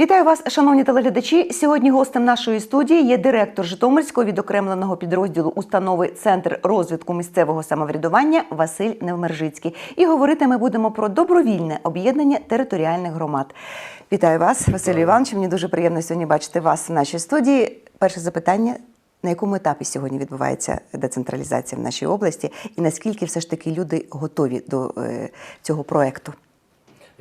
Вітаю вас, шановні телеглядачі. Сьогодні гостем нашої студії є директор Житомирського відокремленого підрозділу установи Центр розвитку місцевого самоврядування Василь Невмержицький. І говорити ми будемо про добровільне об'єднання територіальних громад. Вітаю вас, Василь Іванович. Мені дуже приємно сьогодні бачити вас в нашій студії. Перше запитання. На якому етапі сьогодні відбувається децентралізація в нашій області, і наскільки все ж таки люди готові до е, цього проекту?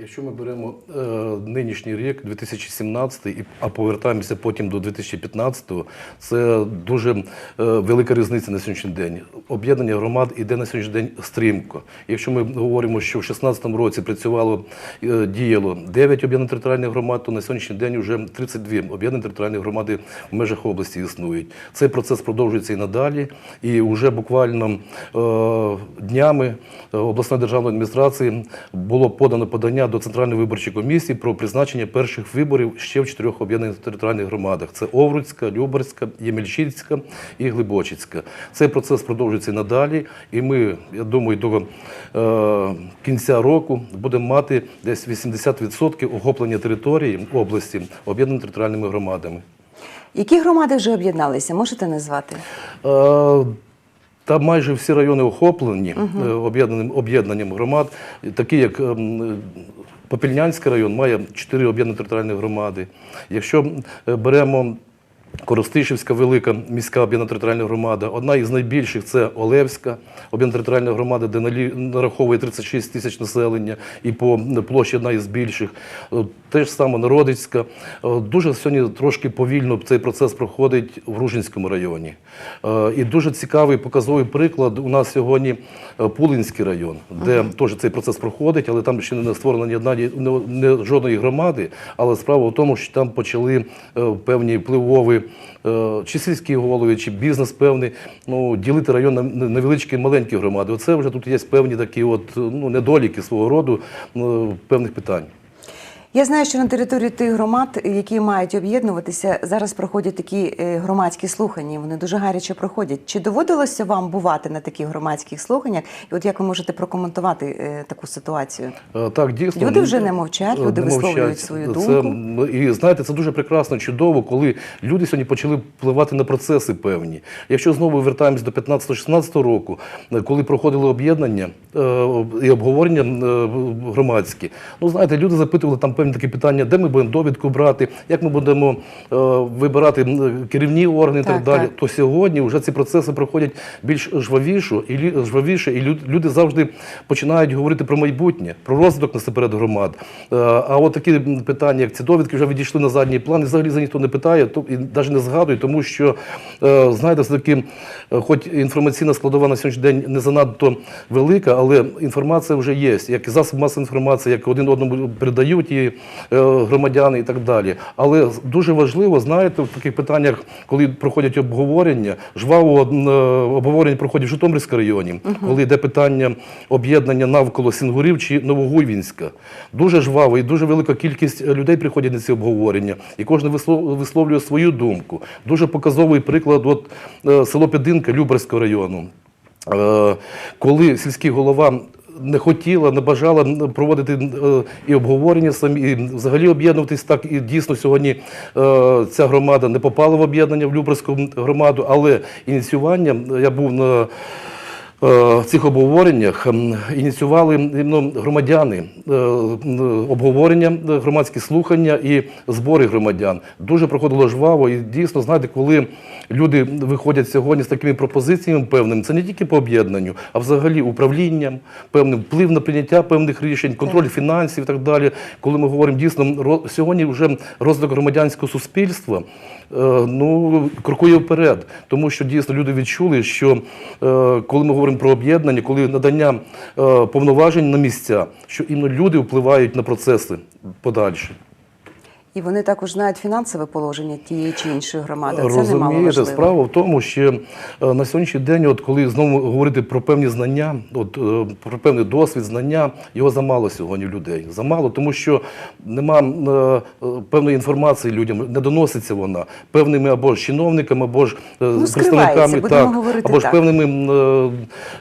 Якщо ми беремо е, нинішній рік, 2017, і, а повертаємося потім до 2015, це дуже е, велика різниця на сьогоднішній день. Об'єднання громад іде на сьогоднішній день стрімко. Якщо ми говоримо, що в 2016 році працювало, е, діяло 9 об'єднаних територіальних громад, то на сьогоднішній день вже 32 об'єднані територіальні громади в межах області існують. Цей процес продовжується і надалі, і вже буквально е, днями е, обласної державної адміністрації було подано подання до Центральної виборчої комісії про призначення перших виборів ще в чотирьох об'єднаних територіальних громадах: це Овруцька, Люберська, Ємельчицька і Глибочицька. Цей процес продовжується і надалі, і ми, я думаю, до е, кінця року будемо мати десь 80% охоплення території області об'єднаними територіальними громадами. Які громади вже об'єдналися? Можете назвати? Е, Та майже всі райони охоплені е, об'єднаним об'єднанням громад, такі як ем, Попільнянський район має чотири об'єднані територіальні громади. Якщо е, беремо Коростишівська велика міська об'єднана територіальна громада. Одна із найбільших це Олевська об'єднана територіальна громада, де нараховує 36 тисяч населення і по площі одна із більших. Е, Те ж саме Народицька. Е, Дуже сьогодні трошки повільно цей процес проходить в Ружинському районі. Е, І дуже цікавий показовий приклад у нас сьогодні Пулинський район, де теж цей процес проходить, але там ще не створена ні одна ні- жодної громади. Але справа в тому, що там почали певні впливові е, чи сільські голови, чи бізнес певний, ну, ділити район на невеличкі маленькі громади. Оце вже тут є певні такі от, ну, недоліки свого роду ну, певних питань. Я знаю, що на території тих громад, які мають об'єднуватися, зараз проходять такі е, громадські слухання. Вони дуже гаряче проходять. Чи доводилося вам бувати на таких громадських слуханнях? І от як ви можете прокоментувати е, таку ситуацію? Е, Так, дійсно. Люди вже не мовчать, люди не висловлюють мовчать. свою Це, думку. і знаєте, це дуже прекрасно, чудово, коли люди сьогодні почали впливати на процеси певні. Якщо знову вертаємось до 15-16 року, коли проходили об'єднання і обговорення громадські, ну знаєте, люди запитували там певні такі питання, де ми будемо довідку брати, як ми будемо е, вибирати керівні органи і так, Так, далі. так. То сьогодні вже ці процеси проходять більш жвавіше, і жвавіше, і лю- люди завжди починають говорити про майбутнє, про розвиток насамперед громад. Е, А от такі питання, як ці довідки, вже відійшли на задній план, і взагалі за ніхто не питає, то і навіть не згадує, тому що е, знаєте, все таки, е, хоч інформаційна складова на сьогоднішній день не занадто велика, але інформація вже є. Як і засоб масової інформації, як один одному передають і е, громадяни і так далі. Але дуже важливо, знаєте, в таких питаннях, коли проходять обговорення, жваво е, обговорення проходить в Житомирському районі, коли йде питання об'єднання навколо Сінгурів чи Новогуйвінська. Дуже жваво і дуже велика кількість людей приходять на ці обговорення, і кожен висловлює свою думку. Дуже показовий приклад, от е, село Підинка Люберського району. Коли сільський голова не хотіла, не бажала проводити е, і обговорення самі, і взагалі об'єднуватись так. І дійсно сьогодні е, ця громада не попала в об'єднання в Люберську громаду, але ініціювання я був на. Е, Цих обговореннях ініціювали іменно громадяни е, обговорення, е, громадські слухання і збори громадян. Дуже проходило жваво. І дійсно, знаєте, коли люди виходять сьогодні з такими пропозиціями певними, це не тільки по об'єднанню, а взагалі управлінням, певний вплив на прийняття певних рішень, контроль фінансів і так далі. Коли ми говоримо дійсно сьогодні вже розвиток громадянського суспільства. Е, Ну, крокує вперед, тому що дійсно люди відчули, що е, коли ми говоримо про об'єднання, коли надання е, повноважень на місця, що іменно люди впливають на процеси подальші. І вони також знають фінансове положення тієї чи іншої громади. Розумієте, справа в тому, що е, на сьогоднішній день, от коли знову говорити про певні знання, от е, про певний досвід, знання, його замало сьогодні в людей. Замало, тому що нема е, певної інформації людям, не доноситься вона певними або ж чиновниками, або ж Ну, представниками, так, або ж так. певними е,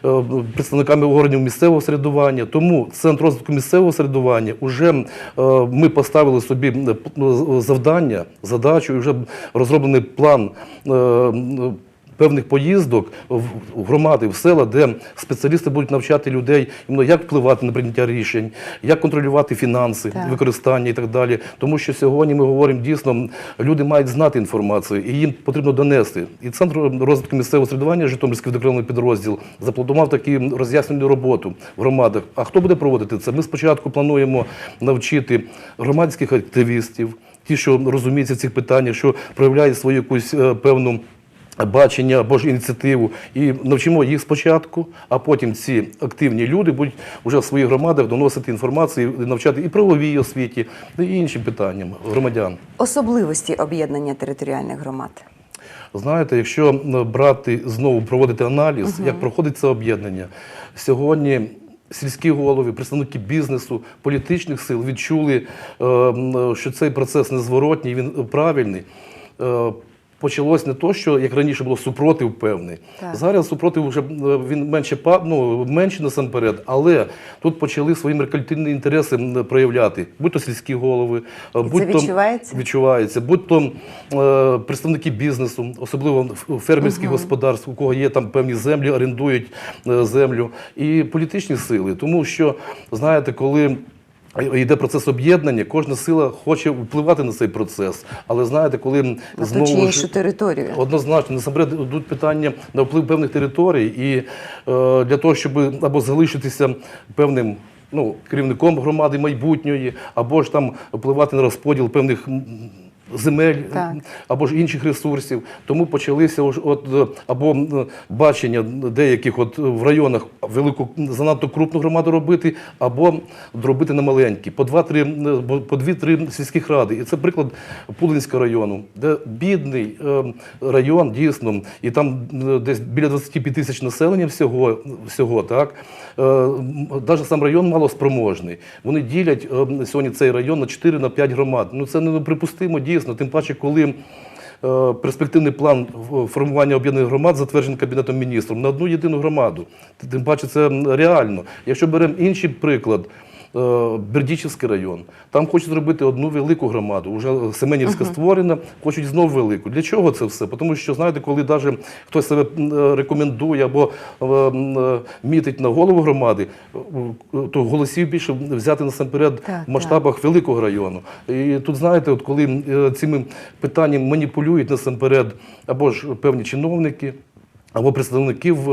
е, представниками органів місцевого середування. Тому центр розвитку місцевого середування вже ми поставили собі завдання, задачу, і вже розроблений план. Певних поїздок в громади, в села, де спеціалісти будуть навчати людей, іменно як впливати на прийняття рішень, як контролювати фінанси, Так. використання і так далі. Тому що сьогодні ми говоримо дійсно, люди мають знати інформацію, і їм потрібно донести. І центр розвитку місцевого середування Житомирський відокремлений підрозділ запланував таку роз'яснювальну роботу в громадах. А хто буде проводити це? Ми спочатку плануємо навчити громадських активістів, ті, що розуміються в цих питаннях, що проявляють свою якусь е, певну. Бачення або ж ініціативу і навчимо їх спочатку, а потім ці активні люди будуть вже в своїх громадах доносити інформацію, навчати і правовій освіті, і іншим питанням громадян. Особливості об'єднання територіальних громад. Знаєте, якщо брати знову проводити аналіз, як проходить це об'єднання, сьогодні сільські голови, представники бізнесу, політичних сил відчули, е, що цей процес незворотній, він правильний. Е, Почалось не то, що як раніше було супротив певний. Так. Зараз супротив вже е, він менше ну, менше насамперед, але тут почали свої меркантильні інтереси проявляти, будь то сільські голови, е, І це будь то відчувається? відчувається, будь то е, представники бізнесу, особливо фермерських господарств, у кого є там певні землі, орендують е, землю, і політичні сили. Тому що, знаєте, коли йде процес об'єднання, кожна сила хоче впливати на цей процес. Але знаєте, коли знову ж- територію. Однозначно, насамперед йдуть питання на вплив певних територій, і е, для того, щоб або залишитися певним ну, керівником громади майбутньої, або ж там впливати на розподіл певних. Земель Так. або ж інших ресурсів, тому почалися от е, або бачення деяких от в районах велику занадто крупну громаду робити, або робити на маленькі, по два-три бо- по дві-три сільських ради. І це приклад Пулинського району, де бідний е, район дійсно, і там е, десь біля 25 тисяч населення всього, всього так. Навіть сам район малоспроможний. Вони ділять е, сьогодні цей район на 4 на 5 громад. Ну це неприпустимо дійсно. Тим паче, коли е, перспективний план формування об'єднаних громад затверджений Кабінетом міністрів на одну єдину громаду. Тим паче, це реально. Якщо беремо інший приклад. Е, Бердічівський район. Там хочуть зробити одну велику громаду. Уже Семенівська створена, хочуть знову велику. Для чого це все? Тому що, знаєте, коли навіть хтось себе е, рекомендує або е, мітить на голову громади, то голосів більше взяти насамперед Так, в масштабах великого району. І тут, знаєте, от коли цими питаннями маніпулюють насамперед або ж певні чиновники. Або представників е,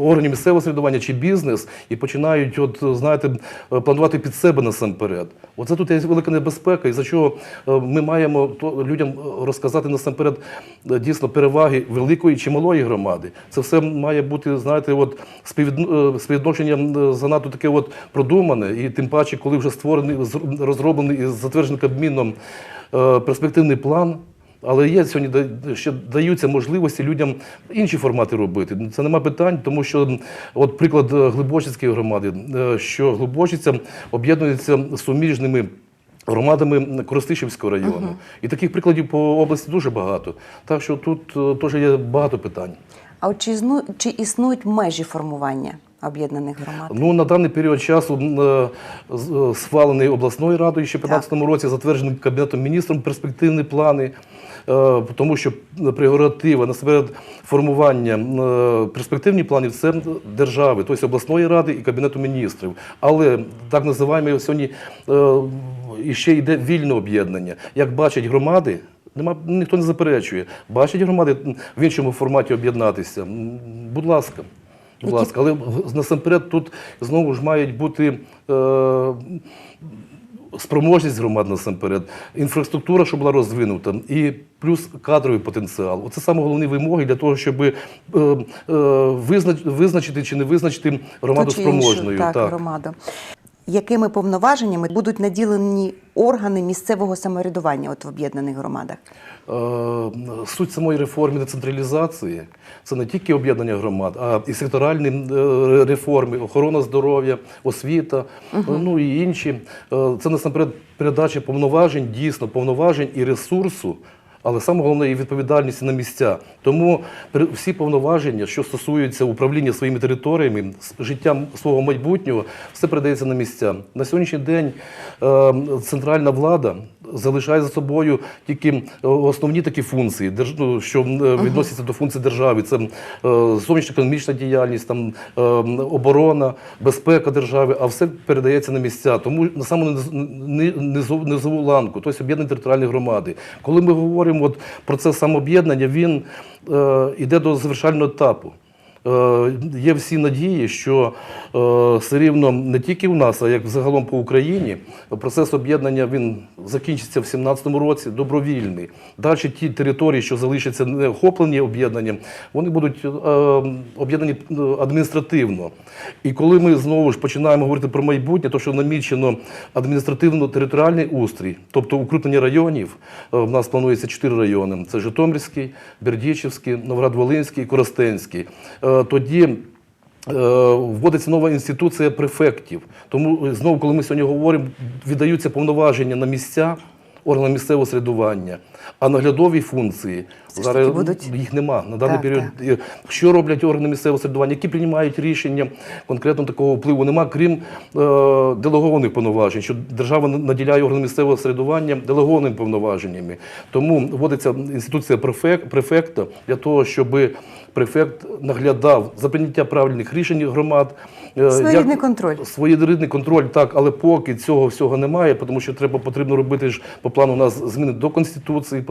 органів місцевого самоврядування чи бізнес і починають, от знаєте, е, планувати під себе насамперед. Оце тут є велика небезпека, і за чого е, ми маємо то людям е, розказати насамперед е, дійсно переваги великої чи малої громади. Це все має бути, знаєте, от співвідно- е, співвідношення е, занадто таке от продумане, і тим паче, коли вже створений, зр- розроблений і затверджений Кабміном е, перспективний план. Але є сьогодні да- ще даються можливості людям інші формати робити. Це нема питань, тому що от приклад е, Глибочицької громади, е, що Глибочиця об'єднується суміжними. Громадами Коростишівського району. І таких прикладів по області дуже багато. Так що тут е, теж є багато питань. А от чи, ізну, чи існують межі формування об'єднаних громад? Ну, на даний період часу е, е, схвалений обласною радою ще в 2015 році, затверджений Кабінетом міністром перспективні плани, е, тому що прерогатива насамперед формування перспективних планів це держави, тобто обласної ради і Кабінету міністрів. Але так називаємо сьогодні і ще йде вільне об'єднання. Як бачать громади, Нема ніхто не заперечує. Бачать громади в іншому форматі об'єднатися. Будь ласка. Будь ласка, але насамперед тут знову ж мають бути е, спроможність громад насамперед, інфраструктура, щоб була розвинута, і плюс кадровий потенціал. Оце саме головні вимоги для того, щоб е, е, визначити чи не визначити громаду чи іншу, спроможною. так, громаду. Якими повноваженнями будуть наділені органи місцевого самоврядування от в об'єднаних громадах? Е, Суть самої реформи децентралізації це не тільки об'єднання громад, а і секторальні е, реформи, охорона здоров'я, освіта, ну і інші. Е, Це насамперед передача повноважень, дійсно повноважень і ресурсу. Але саме головне і відповідальність на місця. Тому всі повноваження, що стосуються управління своїми територіями, життям свого майбутнього, все передається на місця. На сьогоднішній день е, центральна влада залишає за собою тільки е, основні такі функції, ну, що е, відносяться до функцій держави. Це е, зовнішньоекономічна діяльність, там, оборона, безпека держави, а все передається на місця. Тому на саму низ- ни- низову, ланку, тобто об'єднані територіальні громади. Коли ми говоримо от про це самооб'єднання, він йде до завершального етапу. Е, Є всі надії, що е, все рівно не тільки у нас, а як загалом по Україні, процес об'єднання він закінчиться в 2017 році, добровільний. Далі ті території, що залишаться не охоплені об'єднанням, вони будуть е, об'єднані адміністративно. І коли ми знову ж починаємо говорити про майбутнє, то що намічено адміністративно-територіальний устрій, тобто укрупнення районів, в нас планується чотири райони: це Житомирський, Бердічівський, Новоград-Волинський і Коростенський. Е, Тоді е, вводиться нова інституція префектів. Тому е, знову, коли ми сьогодні говоримо, віддаються повноваження на місця органам місцевого середування, а наглядові функції зараз будуть- їх нема на даний Так, період. І Що роблять органи місцевого середування, які приймають рішення, конкретно такого впливу нема, крім е, делегованих повноважень, що держава наділяє органи місцевого середування делегованими повноваженнями. Тому вводиться інституція префект, префекта для того, щоб префект наглядав за прийняття правильних рішень громад. е, Своєрідний контроль. Своєрідний контроль, так, але поки цього всього немає, тому що треба потрібно робити ж по плану у нас зміни до конституції.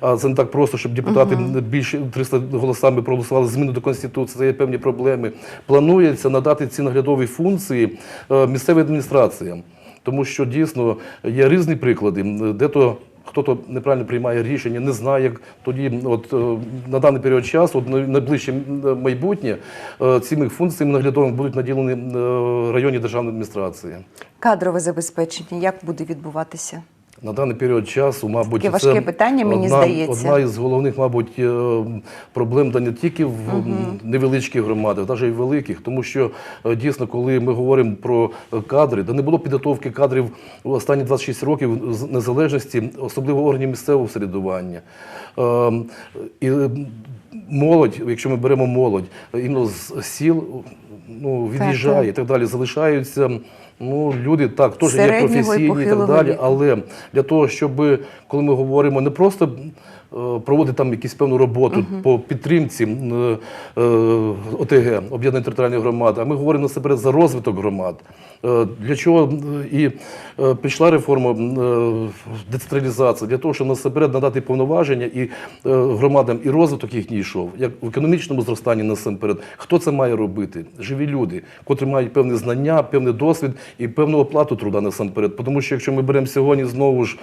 А це не так просто, щоб депутати більше 300 голосами проголосували зміни до конституції. Це є певні проблеми. Планується надати ці наглядові функції е, місцевим адміністраціям, тому що дійсно є різні приклади, де то. Хто-то неправильно приймає рішення, не знає, як тоді, от е, на даний період часу, от найближче майбутнє, е, цими функціями наглядовими будуть наділені е, районні державні адміністрації. Кадрове забезпечення, як буде відбуватися? На даний період часу, мабуть, Таке це питання, мені одна, здається. Одна із головних, мабуть, е, проблем да не тільки в невеличких громадах, навіть і в великих, тому що е, дійсно, коли ми говоримо про е, кадри, да не було підготовки кадрів в останні 26 років з незалежності, особливо органів місцевого самоврядування. Е, І молодь, якщо ми беремо молодь, іменно з сіл ну, від'їжджає і так далі, залишаються. Ну, люди так теж є професійні і так далі, але для того, щоб коли ми говоримо не просто е, проводити там якусь певну роботу по підтримці е, е, ОТГ, об'єднаної територіальної громади, а ми говоримо насамперед за розвиток громад. Е, Для чого і е, пішла реформа е, децентралізації, для того, щоб насамперед надати повноваження і е, громадам, і розвиток їхній йшов, як в економічному зростанні насамперед. Хто це має робити? Живі люди, котрі мають певні знання, певний досвід і певну оплату труда насамперед. Тому що якщо ми беремо сьогодні знову ж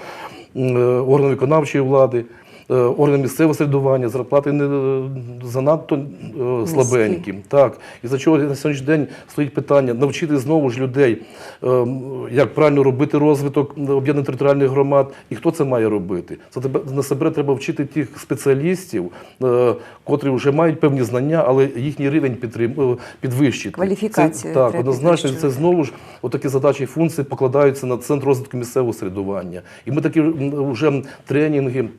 е, органи виконавчої влади, е, органи місцевого середування, зарплати не е, занадто е, слабенькі. Так. І за чого на сьогоднішній день стоїть питання навчити знову ж людей, як правильно робити розвиток об'єднаних територіальних громад, і хто це має робити. Це тебе насамперед треба вчити тих спеціалістів, котрі вже мають певні знання, але їхній рівень підтрим, підвищити. Кваліфікацію Це, так, однозначно, це знову ж отакі задачі і функції покладаються на центр розвитку місцевого середування. І ми такі вже тренінги.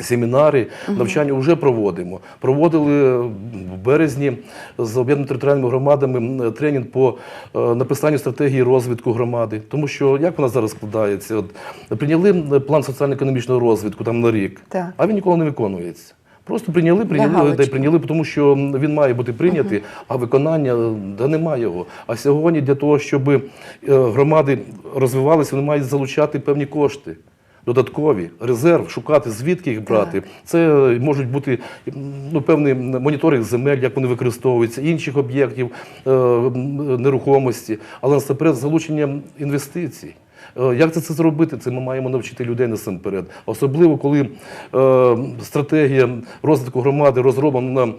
Семінари, навчання вже проводимо. Проводили в березні з об'єднаними територіальними громадами тренінг по е, написанню стратегії розвитку громади. Тому що як вона зараз складається? От, прийняли план соціально-економічного розвитку там на рік, Так. а він ніколи не виконується. Просто прийняли, прийняли, да, прийняли, тому що він має бути прийнятий, а виконання да немає його. А сьогодні для того, щоб е, громади розвивалися, вони мають залучати певні кошти. Додаткові резерв, шукати звідки їх брати. Це можуть бути ну, певний моніторинг земель, як вони використовуються, інших об'єктів е, нерухомості, але насамперед залучення інвестицій. Е, Як це, це зробити? Це ми маємо навчити людей насамперед. Особливо, коли е, стратегія розвитку громади розроблена на,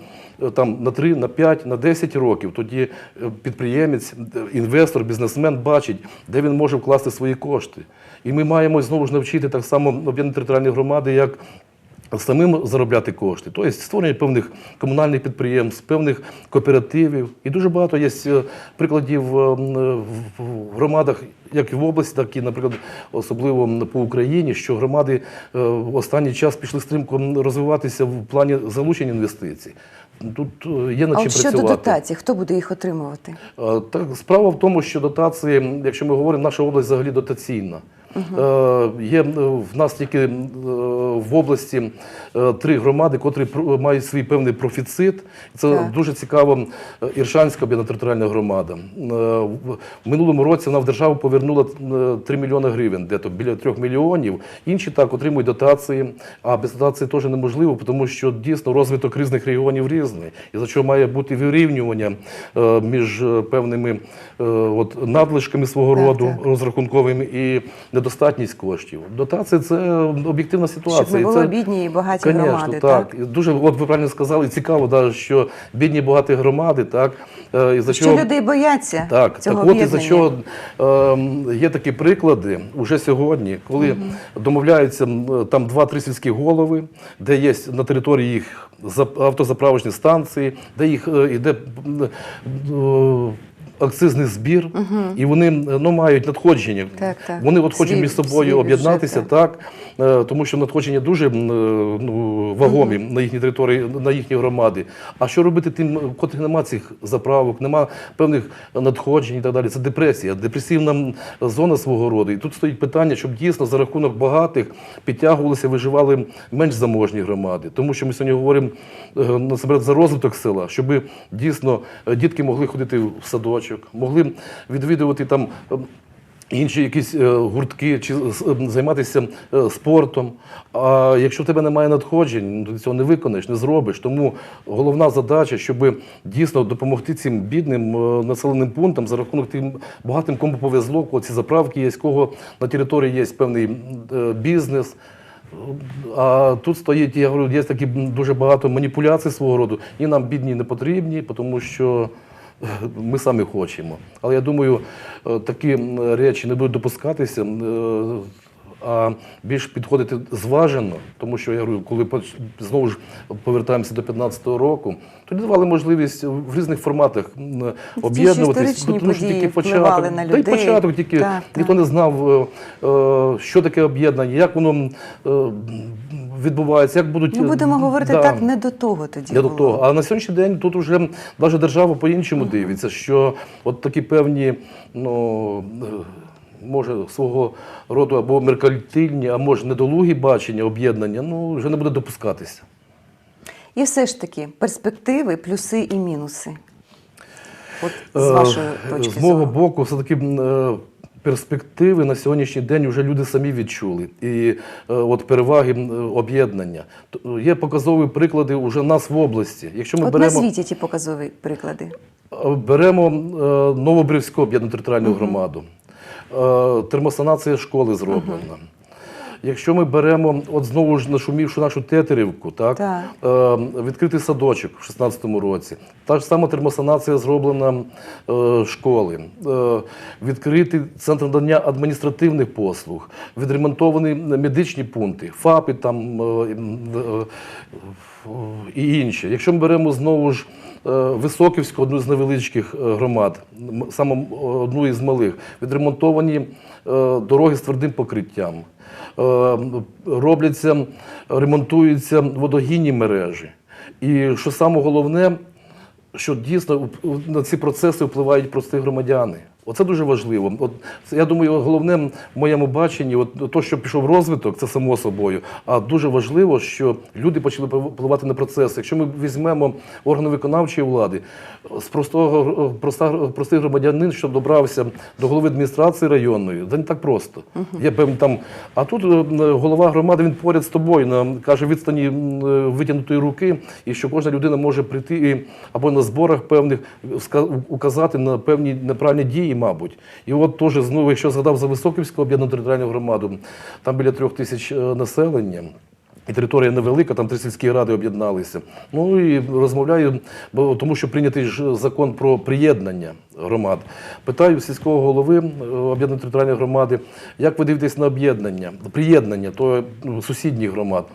е, там, на 3, на 5, на 10 років, тоді е, підприємець, інвестор, бізнесмен бачить, де він може вкласти свої кошти. І ми маємо знову ж навчити так само об'єднані територіальні громади, як самим заробляти кошти, тобто створення певних комунальних підприємств, певних кооперативів. І дуже багато є е, прикладів е, е, в громадах, як і в області, так і, наприклад, особливо по Україні, що громади в останній час пішли стрімко розвиватися в плані залучення інвестицій. Тут є над А чим от щодо працювати. дотацій, хто буде їх отримувати? Так, справа в тому, що дотації, якщо ми говоримо, наша область взагалі дотаційна. Е, Є е, в нас тільки е, в області три громади, котрі мають свій певний профіцит. Це Так. дуже цікаво. Іршанська об'єднана територіальна громада. В минулому році вона в державу повернула е, 3 мільйони гривень, де то біля 3 мільйонів. Інші так отримують дотації, а без дотації теж неможливо, тому що дійсно розвиток різних регіонів різний. І за що має бути вирівнювання між певними от, надлишками свого Так, роду так. розрахунковими і недостатність коштів. Дотація це об'єктивна ситуація. Щоб не І було це- бідні і багаті Конечно, громади. так. Так? Дуже, от ви правильно сказали, цікаво, да, що бідні багаті громади, так, е, і за Що чого... людей бояться Так, цього так от і за чого е, є такі приклади уже сьогодні, коли домовляються там два-три сільські голови, де є на території їх зап- автозаправочні станції, де їх е, іде м, е, акцизний збір, і вони ну, мають надходження. Так, так. Вони от хочуть між собою об'єднатися, так. так, е, тому що надходження дуже е, ну, вагомі на їхній території, на їхні громади. А що робити тим, у котрих нема цих заправок, нема певних надходжень і так далі? Це депресія, депресивна зона свого роду. І тут стоїть питання, щоб дійсно за рахунок багатих підтягувалися, виживали менш заможні громади. Тому що ми сьогодні говоримо е, насамперед за розвиток села, щоб дійсно дітки могли ходити в садочок, могли відвідувати там. е, Інші якісь е, гуртки чи ем, займатися е, спортом. А якщо в тебе немає надходжень, ну, ти цього не виконаєш, не зробиш. Тому головна задача, щоб дійсно допомогти цим бідним е, населеним пунктам за рахунок тим багатим, кому повезло, кого ці заправки є, кого на території є певний е, бізнес. А тут стоїть, я говорю, є такі дуже багато маніпуляцій свого роду, і нам бідні не потрібні, тому що е, ми самі хочемо. Але я думаю, е, такі речі не будуть допускатися. е, А більш підходити зважено, тому що я говорю, коли знову ж повертаємося до 15-го року, тоді давали можливість в різних форматах об'єднуватись. Тому що тільки початок, на та й людей. початок тільки Так, ніхто так. не знав, е, що таке об'єднання, як воно е, відбувається, як будуть. Ну, будемо говорити да, так, не до того тоді. не до того. А на сьогоднішній день тут вже навіть держава по-іншому дивиться, що от такі певні, ну. е, Може, свого роду або меркантильні, а може недолугі бачення, об'єднання, ну вже не буде допускатися. І все ж таки, перспективи, плюси і мінуси. От з Е, вашої точки З мого зору. боку, все-таки е, перспективи на сьогоднішній день вже люди самі відчули. І е, от переваги об'єднання. Є показові приклади вже нас в області. Якщо ми От беремо, назвіть ті показові приклади. е, беремо е, Новобрівську об'єднану територіальну громаду, е, термосанація школи зроблена. Якщо ми беремо от знову ж нашумівшу нашу Тетерівку, так, Так. Е, відкритий садочок в 16-му році, та ж сама термосанація зроблена е, школи, е, відкритий центр надання адміністративних послуг, відремонтовані медичні пункти, ФАПи там е, е, і інше. Якщо ми беремо знову ж е, Високівську, одну з невеличких е, громад, саме одну із малих, відремонтовані е, дороги з твердим покриттям. Е, Робляться, ремонтуються водогінні мережі. І що саме головне, що дійсно на ці процеси впливають прості громадяни. Оце дуже важливо. От я думаю, головне в моєму баченні, от то, що пішов розвиток, це само собою. А дуже важливо, що люди почали впливати на процеси. Якщо ми візьмемо органи виконавчої влади, з простого проста, простий громадянин, що добрався до голови адміністрації районної, це не так просто. Є певні там. А тут е, голова громади він поряд з тобою на каже відстані е, витягнутої руки, і що кожна людина може прийти і або на зборах певних указати на певні неправильні дії, мабуть. І от теж знову, якщо згадав за Високівську об'єднану територіальну громаду, там біля трьох тисяч е, населення. І територія невелика, там три сільські ради об'єдналися. Ну і розмовляю, бо тому що прийнятий ж закон про приєднання громад. Питаю сільського голови е, об'єднаної територіальної громади, як ви дивитесь на об'єднання, приєднання то ну, сусідніх громад.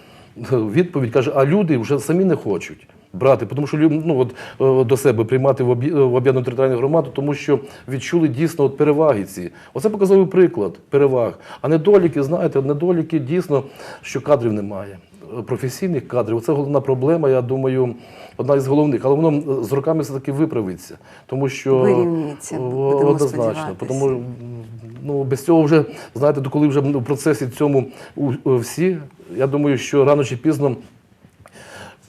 Відповідь каже: а люди вже самі не хочуть. Брати, тому що ну, от, е, до себе приймати в об'є- об'єднану територіальну громаду, тому що відчули дійсно от переваги ці. Оце показовий приклад переваг. А недоліки, знаєте, недоліки дійсно, що кадрів немає. професійних кадрів це головна проблема. Я думаю, одна із головних, але воно з роками все таки виправиться, тому що однозначно. Тому ну без цього вже знаєте, коли вже в процесі цьому всі, я думаю, що рано чи пізно.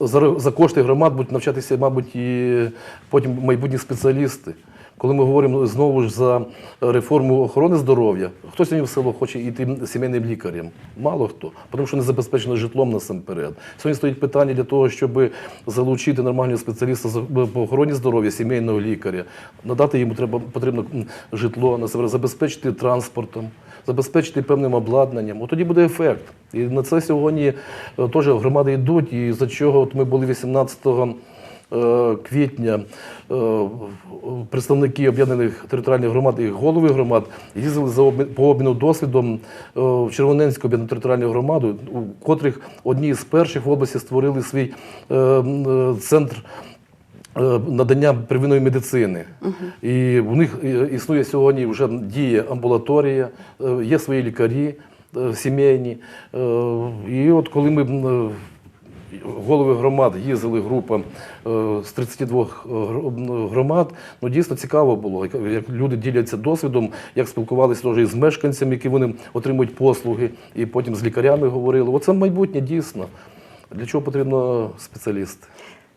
За, за кошти громад будуть навчатися, мабуть, і потім майбутні спеціалісти. Коли ми говоримо знову ж за реформу охорони здоров'я, хто сьогодні в село хоче йти сімейним лікарем? Мало хто, тому що не забезпечено житлом насамперед. Сьогодні стоїть питання для того, щоб залучити нормального спеціаліста по охороні здоров'я, сімейного лікаря, надати йому треба потрібно житло насамперед, забезпечити транспортом, забезпечити певним обладнанням. От тоді буде ефект. І на це сьогодні е, теж громади йдуть. І за чого от ми були 18 е, квітня е, представники об'єднаних територіальних громад і голови громад їздили за по обміну досвідом в Червоненську об'єднану територіальну громаду, у котрих одні з перших в області створили свій центр. Е, Надання первинної медицини. І в них е, існує сьогодні вже діє амбулаторія, е, є свої лікарі сімейні. І от коли ми голови громад їздили група з 32 громад. Ну дійсно цікаво було, як люди діляться досвідом, як спілкувалися теж із мешканцями, які вони отримують послуги, і потім з лікарями говорили. Оце майбутнє дійсно. Для чого потрібно спеціалісти?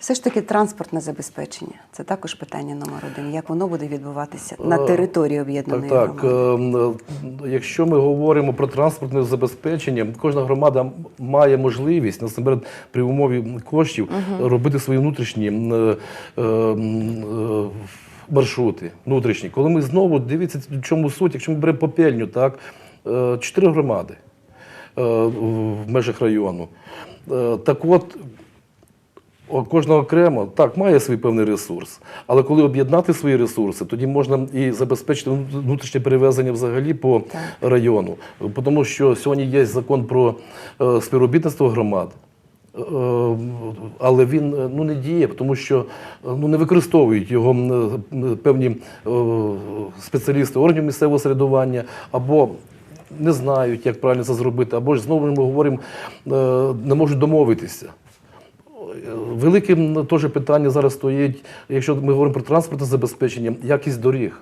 Все ж таки транспортне забезпечення. Це також питання номер один. Як воно буде відбуватися на Е, території Так, об'єднаної так. громади? Е, Якщо ми говоримо про транспортне забезпечення, кожна громада має можливість насамперед при умові коштів робити свої внутрішні е, е, е, маршрути. Внутрішні. Коли ми знову дивіться, в чому суть, якщо ми беремо попельню, так чотири громади в межах району. Так от, Кожна окремо так має свій певний ресурс, але коли об'єднати свої ресурси, тоді можна і забезпечити внутрішнє перевезення взагалі по району. Тому що сьогодні є закон про е, співробітництво громад. Е, Але він е, ну, не діє, тому що е, ну, не використовують його е, певні е, спеціалісти органів місцевого середування або не знають, як правильно це зробити, або ж знову ми говоримо, е, не можуть домовитися. Велике теж питання зараз стоїть, якщо ми говоримо про транспортне забезпечення, якість доріг.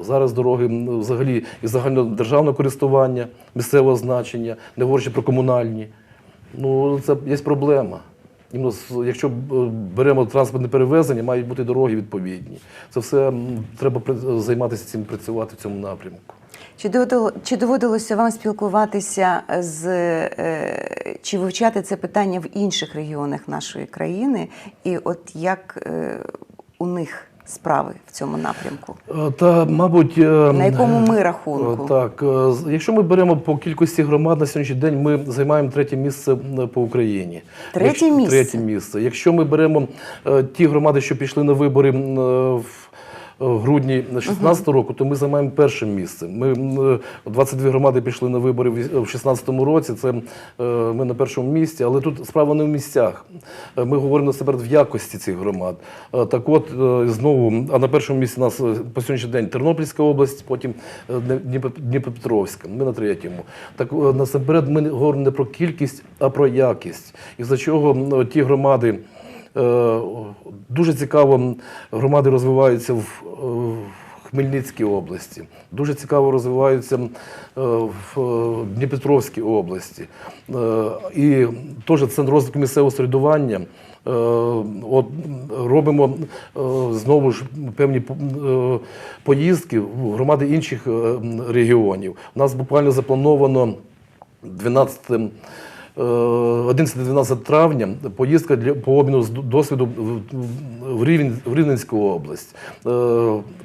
Зараз дороги взагалі і загальнодержавного користування, місцевого значення, не говорячи про комунальні. Ну, це є проблема. Якщо е, беремо транспортне перевезення, мають бути дороги відповідні. Це все треба займатися цим, працювати в цьому напрямку. Чи доводило, чи доводилося вам спілкуватися з е, чи вивчати це питання в інших регіонах нашої країни? І от як е, у них справи в цьому напрямку? Е, Та, мабуть, На якому ми рахунку? Так, якщо ми беремо по кількості громад на сьогоднішній день, ми займаємо третє місце по Україні. Третє місце? Третє місце. Якщо ми беремо ті громади, що пішли на вибори в грудні 2016 року, то ми займаємо перше місце. Ми м, е, 22 громади пішли на вибори в 2016 році. Це е, ми на першому місці, але тут справа не в місцях. Е, Ми говоримо насамперед в якості цих громад. Так от знову, а на першому місці у нас по сьогоднішній день Тернопільська область, потім Дніпропетровська. Ми на третьому. Так насамперед ми говоримо не про кількість, а про якість. І за чого ті громади. Е, Дуже цікаво громади розвиваються в, Хмельницькій області, дуже цікаво розвиваються е, в е, Дніпропетровській області. І теж центр розвитку місцевого середування. От робимо знову ж певні поїздки в громади інших регіонів. У нас буквально заплановано 12 е, 11-12 травня поїздка для по обміну з досвіду в- в Рівень в Рівненську область. Е,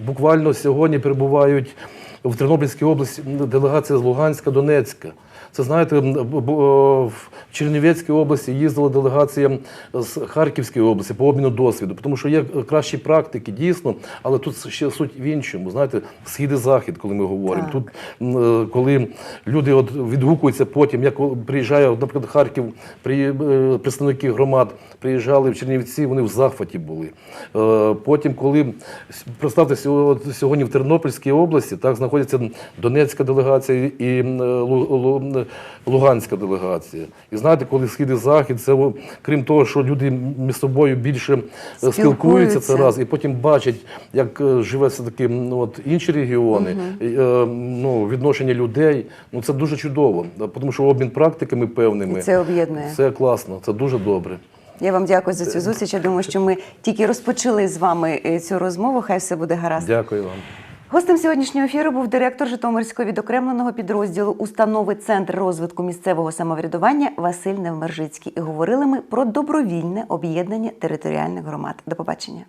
Буквально сьогодні перебувають в Тернопільській області делегація з Луганська, Донецька. Це знаєте, в Чернівецькій області їздила делегація з Харківської області по обміну досвіду, тому що є кращі практики, дійсно, але тут ще суть в іншому. Знаєте, схід і захід, коли ми говоримо. Так. Тут е, коли люди от відгукуються потім, як приїжджає, наприклад, Харків, е, представники громад приїжджали в Чернівці, вони в захваті були. Е, Потім, коли представте сьогодні в Тернопільській області, так знаходиться Донецька делегація і Луганська делегація. І знаєте, коли схід і захід, це крім того, що люди між собою більше е, спілкуються, це раз, і потім бачать, як е, живе все таки ну, от інші регіони, і, е, ну, відношення людей. Ну це дуже чудово, тому що обмін практиками певними. І це об'єднує. Це класно, це дуже добре. Я вам дякую за цю зустріч. Я думаю, що ми тільки розпочали з вами цю розмову. Хай все буде гаразд. Дякую вам. Гостем сьогоднішнього ефіру був директор Житомирського відокремленого підрозділу установи Центр розвитку місцевого самоврядування Василь Невмержицький. І говорили ми про добровільне об'єднання територіальних громад. До побачення.